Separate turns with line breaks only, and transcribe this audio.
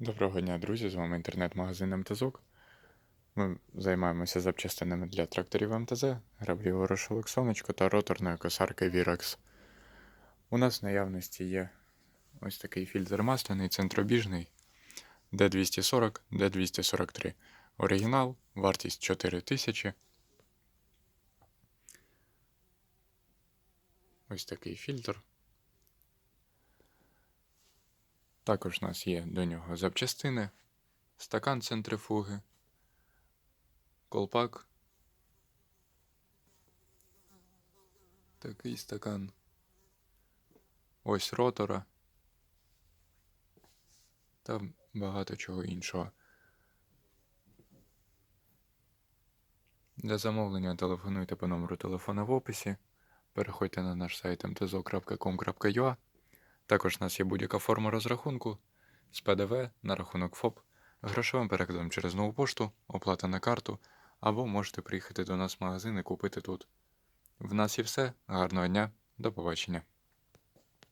Доброго дня, друзі! З вами інтернет-магазин МТЗОК. Ми займаємося запчастинами для тракторів МТЗ, граблі ворошилок сонечко та роторної косарки Virax. У нас в наявності є ось такий фільтр масляний, центробіжний D240, D243. Оригінал, вартість 4000. Ось такий фільтр. Також у нас є до нього запчастини, стакан центрифуги, колпак. Такий стакан. Ось ротора. Та багато чого іншого. Для замовлення телефонуйте по номеру телефона в описі. Переходьте на наш сайт mtzo.com.ua. Також у нас є будь-яка форма розрахунку з ПДВ на рахунок ФОП, грошовим перекладом через нову пошту, оплата на карту, або можете приїхати до нас в магазин і купити тут. В нас і все. Гарного дня, до побачення.